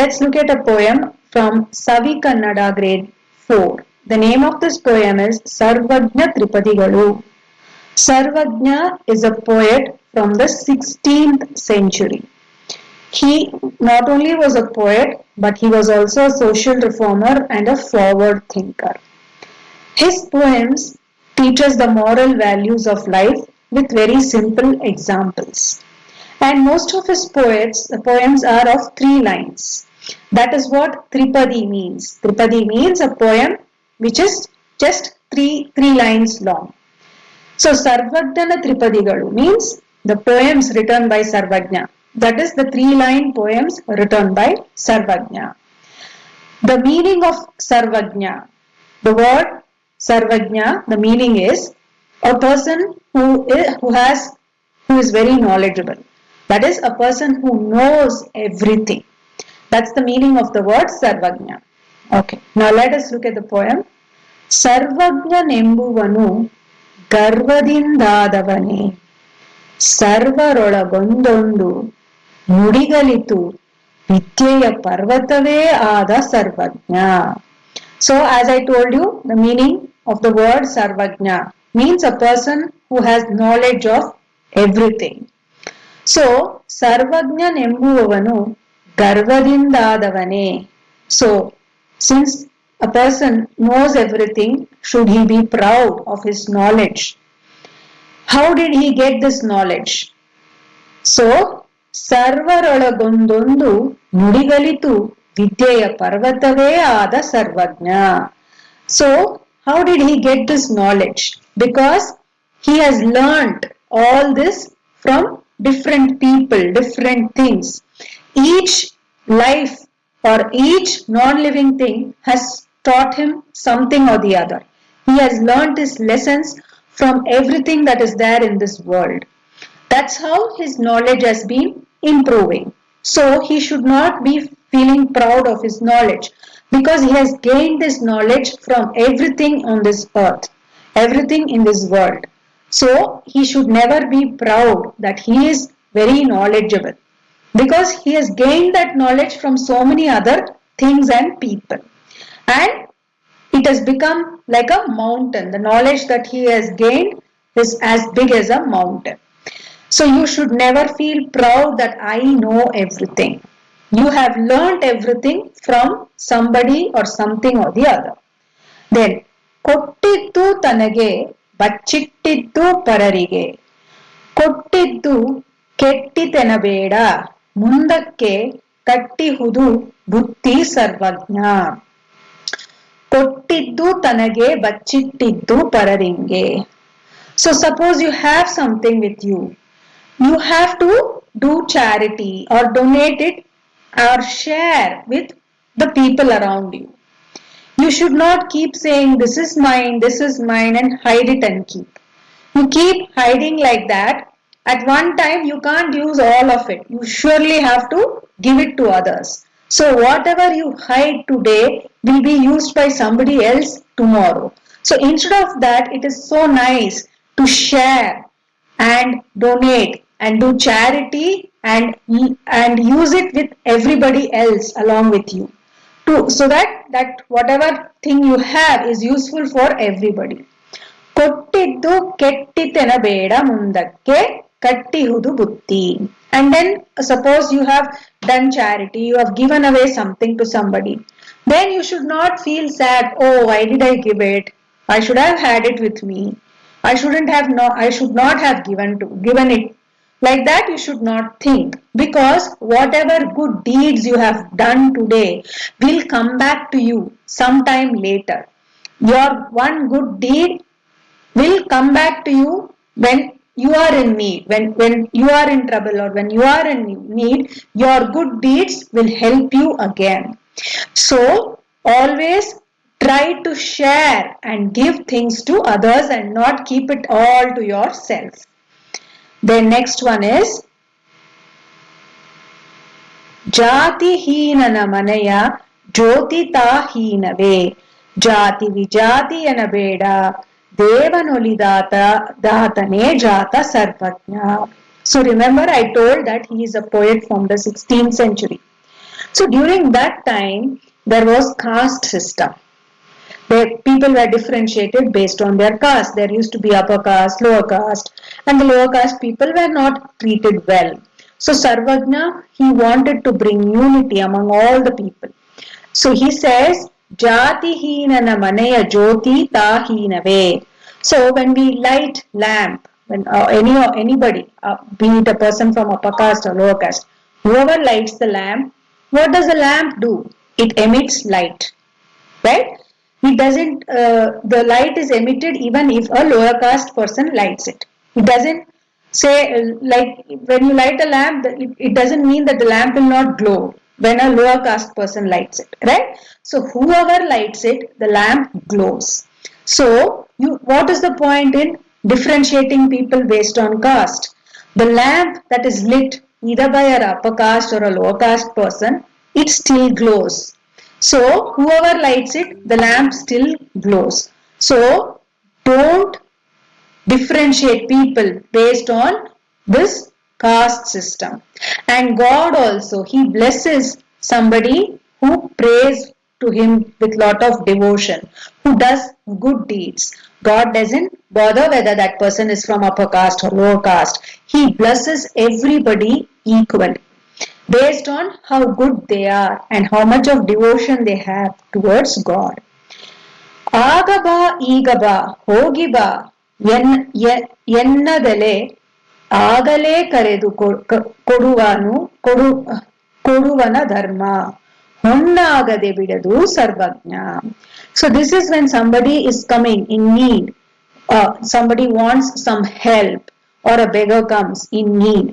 Let's look at a poem from Savi Kannada grade 4. The name of this poem is Sarvagna Tripadigalu. Sarvagna is a poet from the 16th century. He not only was a poet, but he was also a social reformer and a forward thinker. His poems teach us the moral values of life with very simple examples. And most of his poets, the poems are of three lines. That is what Tripadi means. Tripadi means a poem which is just three, three lines long. So Sarvagna Tripadigalu means the poems written by Sarvagna. That is the three line poems written by Sarvagna. The meaning of Sarvagna, the word Sarvagna, the meaning is a person who is, who has who is very knowledgeable. That is a person who knows everything. That's the meaning of the word Sarvagna. Okay, now let us look at the poem. ಸರ್ವಜ್ಞನೆಂಬುವನು ಗರ್ವದಿಂದಾದವನೇ ಸರ್ವರೊಳಗೊಂದೊಂದು ನುಡಿಗಲಿತು ವಿದ್ಯೆಯ ಪರ್ವತವೇ ಆದ ಸರ್ವಜ್ಞ So as I told you, the meaning of the word sarvagna means a person who has knowledge of everything. So ಸರ್ವಜ್ಞನೆಂಬುವವನು ಗರ್ವದಿಂದಾದವನೇ So since a person knows everything, should he be proud of his knowledge? How did he get this knowledge? So, ಸರ್ವರೊಳಗೊಂದೊಂದು ನುಡಿಗಲಿತು ವಿದ್ಯೆಯ ಪರ್ವತವೇ ಆದ Sarvajna so how did he get this knowledge because he has learnt all this from different people, different things. Each life or each non-living thing has taught him something or the other. He has learnt his lessons from everything that is there in this world. That's how his knowledge has been improving. So he should not be feeling proud of his knowledge because he has gained this knowledge from everything on this earth, everything in this world. So he should never be proud that he is very knowledgeable because he has gained that knowledge from so many other things and people. And it has become like a mountain. The knowledge that he has gained is as big as a mountain. So you should never feel proud that I know everything. You have learnt everything from somebody or something or the other. Then ಕೊಟ್ಟಿದ್ದು ತನಗೆ ಬಚ್ಚಿಟ್ಟಿದ್ದು ಪರರಿಗೆ ಕೊಟ್ಟಿದ್ದು ಕೆಟ್ಟಿತೆನಬೇಡ ಮುಂದಕ್ಕೆ ಕಟ್ಟಿಹುದು ಬುದ್ಧಿ ಸರ್ವಜ್ಞ ಕೊಟ್ಟಿದ್ದು ತನಗೆ ಬಚ್ಚಿಟ್ಟಿದ್ದು ಪರರಿಂಗೆ so suppose you have something with you you have to do charity or donate it or share with the people around you. You should not keep saying, This is mine, this is mine, and hide it and keep. You keep hiding like that. At one time, you can't use all of it. You surely have to give it to others. So, whatever you hide today will be used by somebody else tomorrow. So, instead of that, it is so nice to share and donate and do charity and and use it with everybody else along with you to so that that whatever thing you have is useful for everybody ಕೊಟ್ಟಿದ್ದು ಕೆಟ್ಟಿತೆನ ಬೇಡ ಮುಂದಕ್ಕೆ ಕಟ್ಟಿಹುದು ಬುತ್ತಿ and then suppose you have done charity you have given away something to somebody then you should not feel sad oh why did i give it i should have had it with me I shouldn't have no I should not have given to given it. like that you should not think because whatever good deeds you have done today will come back to you sometime later. Your one good deed will come back to you when you are in need, when, when you are in trouble or when you are in need, your good deeds will help you again. So always try to share and give things to others and not keep it all to yourself. The next one is ಜಾತಿಹೀನನ ಮನೆಯ ಜ್ಯೋತಿತಾಹೀನವೇ ಜಾತಿ ವಿಜಾತಿಯನ ಬೇಡ ದೇವನೊಲಿದಾತ ದಾತನೇ ಜಾತ ಸರ್ವಜ್ಞ So remember I told that he is a poet from the 16th century. So during that time, there was caste system. People were differentiated based on their caste. There used to be upper caste, lower caste, and the lower caste people were not treated well. So Sarvagna, he wanted to bring unity among all the people. So he says, jyoti tahinave. So when we light lamp, when uh, any or anybody, uh, be it a person from upper caste or lower caste, whoever lights the lamp, what does the lamp do? It emits light, right? It doesn't. Uh, the light is emitted even if a lower caste person lights it. It doesn't say like when you light a lamp, it, doesn't mean that the lamp will not glow when a lower caste person lights it, right? So whoever lights it, the lamp glows. So you, what is the point in differentiating people based on caste? The lamp that is lit either by a upper caste or a lower caste person, it still glows. So whoever lights it, the lamp still glows. So don't differentiate people based on this caste system. And God also, He blesses somebody who prays to Him with lot of devotion, who does good deeds. God doesn't bother whether that person is from upper caste or lower caste. He blesses everybody equally based on how good they are and how much of devotion they have towards God. ಆಗ ಬಾ ಈಗ ಬಾ ಹೋಗಿ ಬಾ N ಎನ್ನದಲೆ ಆಗಲೇ ಕರೆದು ಕೊಡುವನು ಕೊಡು ಕೊಡುವನ ಧರ್ಮ ಹೊನ್ನಾಗದೆ ಬಿಡದು ಸರ್ವಜ್ಞ so this is when somebody is coming in need somebody wants some help or a beggar comes in need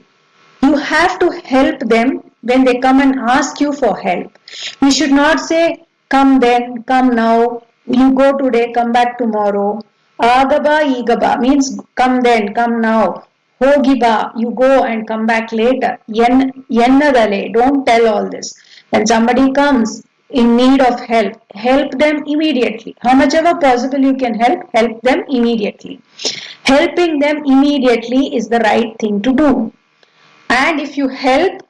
you have to help them when they come and ask you for help. You should not say come then come now. You go today come back tomorrow. Agaba igaba. Means come then come now. Hogiba you go and come back later. Yen yennadale don't tell all this. When somebody comes in need of help help them immediately. How much ever possible you can help help them immediately. Helping them immediately is the right thing to do. And if you help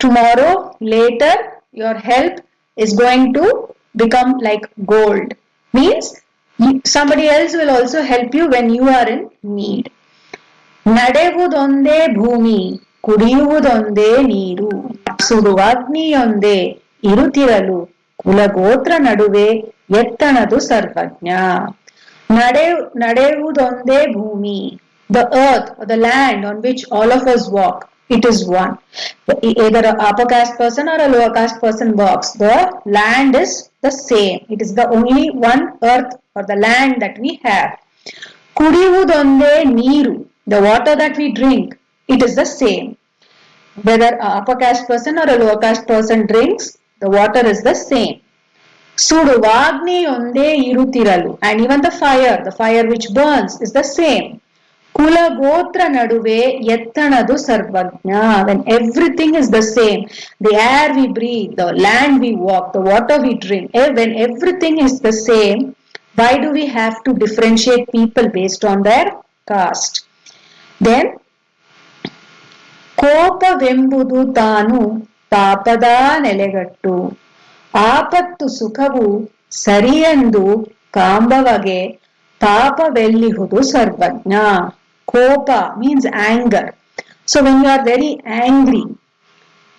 tomorrow later your help is going to become like gold means somebody else will also help you when you are in need ನಡೆವುದೊಂದೇ ಭೂಮಿ ಕುಡಿಯುವುದೊಂದೇ ನೀರು ಸುಡುವಾಗ್ನಿಯೊಂದೇ ಇರುತ್ತಿರಲು ಕುಲಗೋತ್ರ ನಡುವೆ ಎತ್ತಣದು ಸರ್ವಜ್ಞ ನಡೆ ನಡೆಯುವುದೊಂದೇ ಭೂಮಿ the earth or the land on which all of us walk it is one. Either a upper caste person or a lower caste person works. The land is the same. It is the only one earth or the land that we have. Kurivudonde niru, the water that we drink, it is the same. Whether a upper caste person or a lower caste person drinks, the water is the same. Suduvagni onde irutiralu, and even the fire, the fire which burns, is the same. ಕುಲಗೋತ್ರ ನಡುವೆ ಎತ್ತಣದು Sarvajna. When everything is the same the air we breathe the land we walk the water we drink when everything is the same why do we have to differentiate people based on their caste then ಕೋಪವೆಂಬುದು ತಾನು ತಾಪದ ನೆಲೆಗಟ್ಟು. ಆಪತ್ತು ಸುಖವು ಸರಿಯೆಂದು ಕಾಂಬವಗೆ ಪಾಪವೆಲ್ಲಿಹುದು ಸರ್ವಜ್ಞ. Kopa means anger. So when you are very angry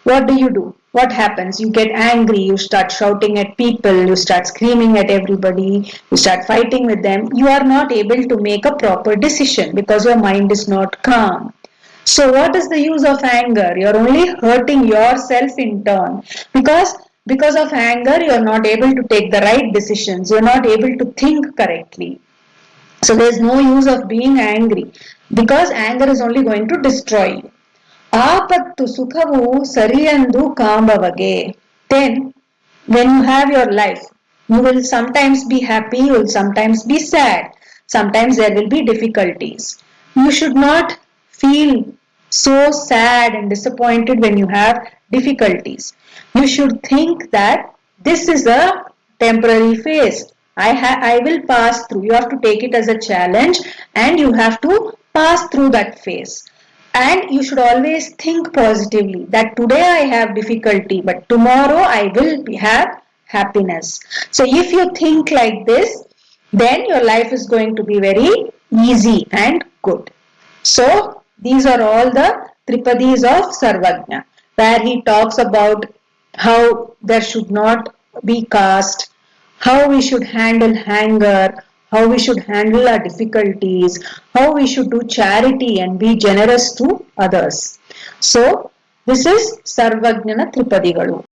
what do you do? What happens? You get angry you start shouting at people you start screaming at everybody you start fighting with them. You are not able to make a proper decision because your mind is not calm. So what is the use of anger? You're only hurting yourself in turn. Because because of anger you're not able to take the right decisions. You're not able to think correctly so there's no use of being angry because anger is only going to destroy you. ಆಪತ್ತು ಸುಖವು ಸರಿಯೆಂದು ಕಾಂಬವಗೆ then when you have your life you will sometimes be happy you will sometimes be sad sometimes there will be difficulties you should not feel so sad and disappointed when you have difficulties you should think that this is a temporary phase I, I will pass through. You have to take it as a challenge and you have to pass through that phase. and you should always think positively that today I have difficulty, but tomorrow I will have happiness. So if you think like this, then your life is going to be very easy and good. So these are all the Tripadis of Sarvagna, where he talks about how there should not be caste, how we should handle anger, how we should handle our difficulties, how we should do charity and be generous to others. So this is Sarvagnana Tripadigalu.